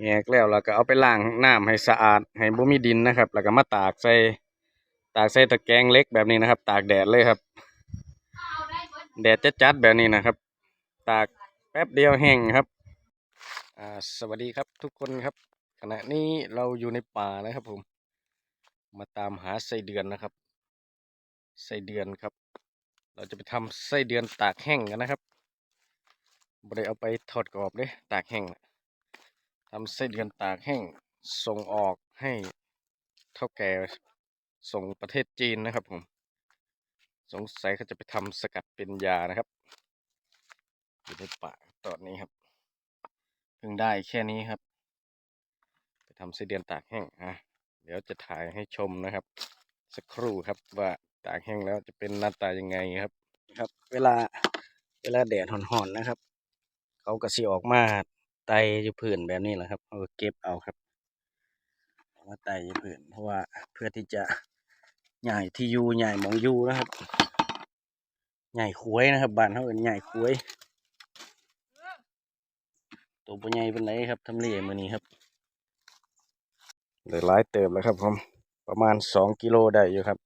แหกแล้วแล้วก็เอาไปล้างน้ำให้สะอาดให้บ่มีดินนะครับ แล้วก็มาตากใส่ตากใส่ตะแกรงเล็กแบบนี้นะครับ ตากแดดเลยครับ แดดจัดๆแบบนี้นะครับ ตากแป๊บเดียวแห้งครับสวัสดีครับทุกคนครับ ขณะนี้เราอยู่ในป่านะครับผม มาตามหาไส้เดือนนะครับไส้เดือนครับ เราจะไปทำไส้เดือนตากแห้งกันนะครับบ่ได้เอาไปทอดกรอบเลยตากแห้งนะ ทำไส้เดือนตากแห้งส่งออกให้เท่าแก่ส่งประเทศจีนนะครับผมสงสัยเขาจะไปทำสกัดเป็นยานะครับอยู่ในป่าตอนนี้ครับเพิ่งได้แค่นี้ครับ ไปทำไส้เดือนตากแห้งอะเดี๋ยวจะถ่ายให้ชมนะครับ สักครู่ครับว่าตากแห้งแล้วจะเป็นหน้าตายังไงครับ ครับ เวลาเวลาแดดห่อนๆนะครับ เขาก็สิออกมา ไตอยู่พื้นแบบนี้แหละครับเอาก็เก็บเอาครับเอามาไตอยู่พื้นเพราะว่าเพื่อที่จะใหญ่ที่ยูใหญ่หมองยูนะครับ ใหญ่คุ้ยนะครับบ้านเขาเป็นใหญ่คุ้ยตัวปัญญ่เป็นไรครับทำเลมือนี้ครับได้หลายเติบแล้วครับผมประมาณสองกิโลได้อยู่ครับ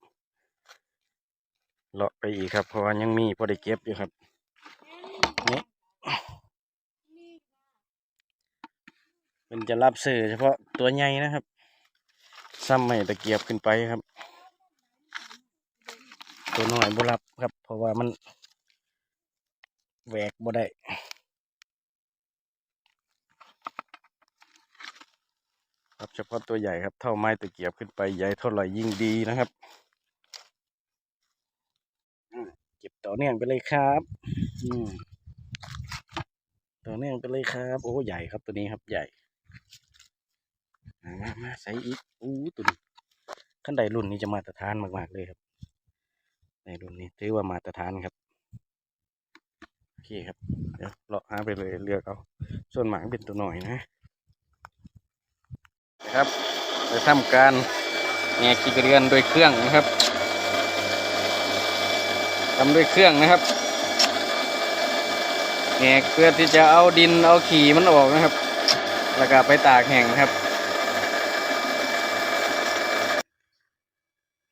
เลาะไปอีกครับ เพราะว่ายังมีพอได้เก็บอยู่ครับนี่ เป็นจะรับซื้อเฉพาะตัวใหญ่นะครับ ซ้ำไม่ตะเกียบขึ้นไปครับ ตัวน้อยบ่รับครับ เพราะว่ามันแหวกบ่ได้ครับเฉพาะตัวใหญ่ครับ เท่าไม้ตะเกียบขึ้นไปใหญ่เท่าไหร่ยิ่งดีนะครับเก็บต่อเนื่องไปเลยครับต่อเนื่องไปเลยครับ โอ้ใหญ่ครับตัวนี้ครับใหญ่ มามาใส่อีกอู้ตัวนี้ขั้นใดรุ่นนี้จะมาตรฐานมากๆเลยครับ ในรุ่นนี้ถือว่ามาตรฐานครับโอเคครับเดี๋ยวเลาะหาไปเลยเลือกเอาส่วนหมากเป็นตัวหน่อยนะนะครับจะทำการแงะขี้กระเดือนด้วยเครื่องนะครับทำด้วยเครื่องนะครับแงะเพื่อที่จะเอาดินเอาขี้มันออกนะครับ แล้วก็ไปตากแห้งครับ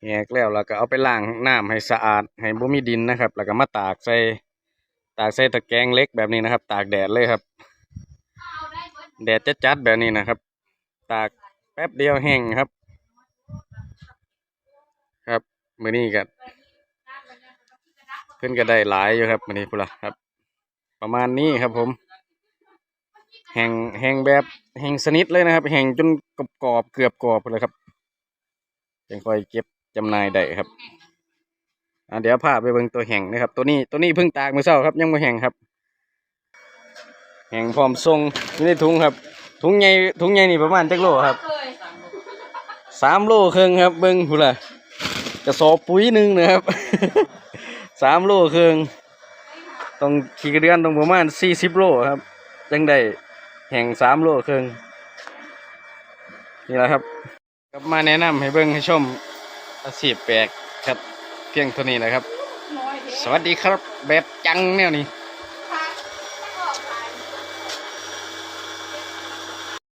แงะแล้วแล้วก็เอาไปล้างน้ำให้สะอาดให้บ่มีดินนะครับ แล้วก็มาตากใส่ตากใส่ตะแกรงเล็กแบบนี้นะครับ ตากแดดเลยครับ แดดจัดๆแบบนี้นะครับ ตากแป๊บเดียวแห้งครับ ครับมือนี้ก็เพิ่นก็ได้หลายอยู่ครับมือนี้พุ่นล่ะครับ ประมาณนี้ครับผม แห้งแห้งแบบแห้งสนิทเลยนะครับแห้งจนกรอบๆเกือบกรอบเลยครับยังค่อยเก็บจำหน่ายได้ครับอ่าเดี๋ยวพาไปเบิ่งตัวแห้งนะครับ ตัวนี้ตัวนี้เพิ่งตากมื้อเช้าครับ ยังไม่แห้งครับแห้งพร้อมส่งอยู่ในถุงครับ ถุงใหญ่ถุงใหญ่นี่ประมาณจักโลครับสามโลครึ่งครับเบิ้งพูล่ะกระสอบปุ๋ยหนึ่งนะครับสามโลครึ่งต้องขี่กระเดือนต้องประมาณสี่สิบโลครับจังได้ แห่งสามโลครึ่งนี่แหละครับกลับมาแนะนำให้เบิ้งให้ชมอาชีพแปลกครับ เพียงเท่านี้นะครับ สวัสดีครับ แบบจังแนวนี้